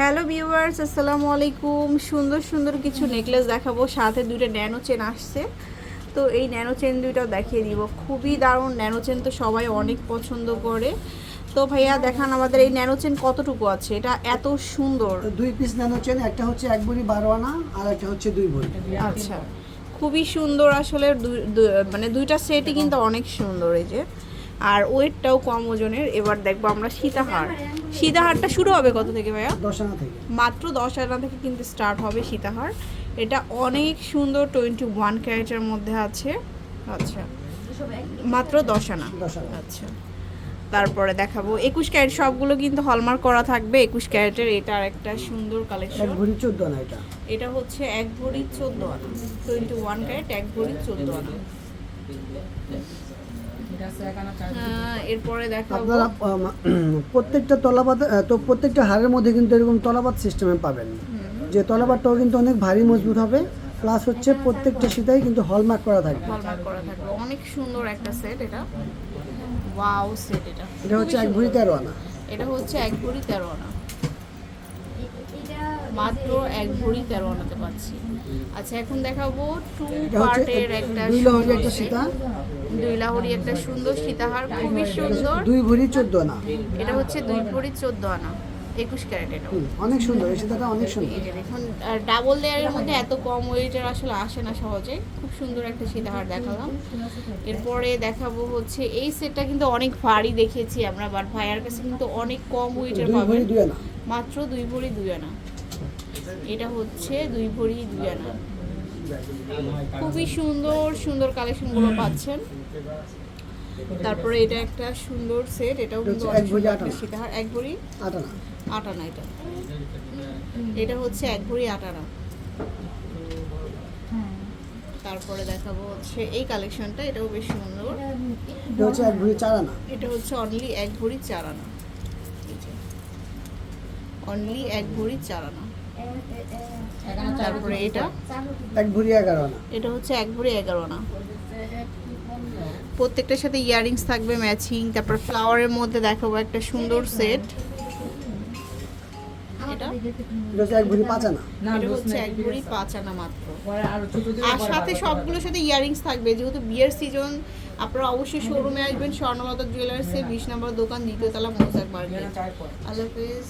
Hello viewers আসসালামু আলাইকুম। সুন্দর সুন্দর কিছু নেকলেস দেখাবো। সাথে দুটো ন্যানো চেন আসছে। তো এই ন্যানো চেন দুইটাও দেখিয়ে দিব। খুবই দারুণ ন্যানো চেন তো সবাই অনেক পছন্দ করে। তো ভাইয়া দেখান আমাদের এই ন্যানো চেন কতটুকু আছে? এটা এত সুন্দর। দুই পিস ন্যানো চেন একটা হচ্ছে এক ভরি বারো আনা আর একটা হচ্ছে দুই ভরি আচ্ছা। খুবই সুন্দর আসলে মানে দুইটা সেটই কিন্তু অনেক সুন্দর এই যে। আর ওয়েটটাও কম ওজনের। এবার দেখব আমরা সীতাহার। সীতাহারটা শুরু হবে কত থেকে ভাইয়া? দশ আনা থেকে। মাত্র দশ আনা থেকে কিন্তু স্টার্ট হবে সীতাহার। এটা অনেক সুন্দর টোয়েন্টি ওয়ান ক্যারেটের মধ্যে আছে। আচ্ছা। মাত্র দশ আনা আচ্ছা। তারপরে দেখাবো। একুশ ক্যারেট সবগুলো কিন্তু হলমার্ক করা থাকবে। একুশ ক্যারেটের এটা আর একটা সুন্দর এক কালেকশন ভরি চোদ্দ আনা এটা। এটা হচ্ছে এক ভরি চোদ্দ আনা। টোয়েন্টি ওয়ান ক্যারেট এক ভরি চোদ্দ আনা। এরপরে দেখাবো। আপনারা প্রত্যেকটা তলাবাদ তো প্রত্যেকটা হারের মধ্যে কিন্তু এরকম তলাবাদ সিস্টেমে পাবেন। যে তলাবাদটাও কিন্তু অনেক ভারী মজবুত হবে প্লাস হচ্ছে প্রত্যেকটা সিটাই কিন্তু হলমার্ক করা থাকবে। হলমার্ক করা থাকবে। অনেক সুন্দর একটা সেট এটা। ওয়াও সেট এটা। এটা হচ্ছে এক ভরি। তেরো আনা। এটা হচ্ছে এক ভরি তেরো আনা। মাত্র এক ভরি তেরো আনাতে পাচ্ছি আচ্ছা এখন দেখাবো টু পার্টের একটা দুই লাহরি একটা সুন্দর সীতাহার খুবই সুন্দর। দুই ভরি চোদ্দ আনা। এটা হচ্ছে দুই ভরি চোদ্দ আনা একুশ ক্যারেট এটা। অনেক সুন্দর এই সীতাটা অনেক সুন্দর। দেখুন ডাবল লেয়ারের মধ্যে এত কম ওয়েটের আসলে আসে না সহজে। খুব সুন্দর একটা সীতাহার দেখালাম। এরপরে দেখাবো হচ্ছে এই সেটটা কিন্তু অনেক ভারী দেখেছি আমরা বাট ভাইয়ার কাছে কিন্তু অনেক কম ওয়েটের পাবেন। মাত্র দুই ভরি দুই আনা। এটা হচ্ছে দুই ভরি দুই আনা খুবই সুন্দর সুন্দর কালেকশনগুলো পাচ্ছেন। তারপরে এটা একটা সুন্দর সেট এটাও কিন্তু। সীতাহার এক ভরি আট আনা এটা। এটা হচ্ছে এক ভরি আট আনা তারপরে দেখাবো হচ্ছে এই কালেকশনটা এটাও বেশ সুন্দর। এটা হচ্ছে এক ভরি চার আনা এটা হচ্ছে অনলি এক ভরি চার আনা অনলি এক ভরি চার আনা তারপরে এটা। এক ভরি এগারো আনা এটা হচ্ছে এক ভরি এগারো আনা প্রত্যেকটার সাথে ইয়ারিংস থাকবে ম্যাচিং তারপর ফ্লাওয়ারের মধ্যে দেখাবো একটা সুন্দর সেট। আর সাথে সবগুলোর সাথে ইয়ারিংস থাকবে। যেহেতু বিয়ের সিজন আপনারা অবশ্যই শোরুমে আসবেন বিশ নম্বর দোকান দ্বিতীয় তলা মৌসাক মার্কেট। আল্লাহ হাফিজ।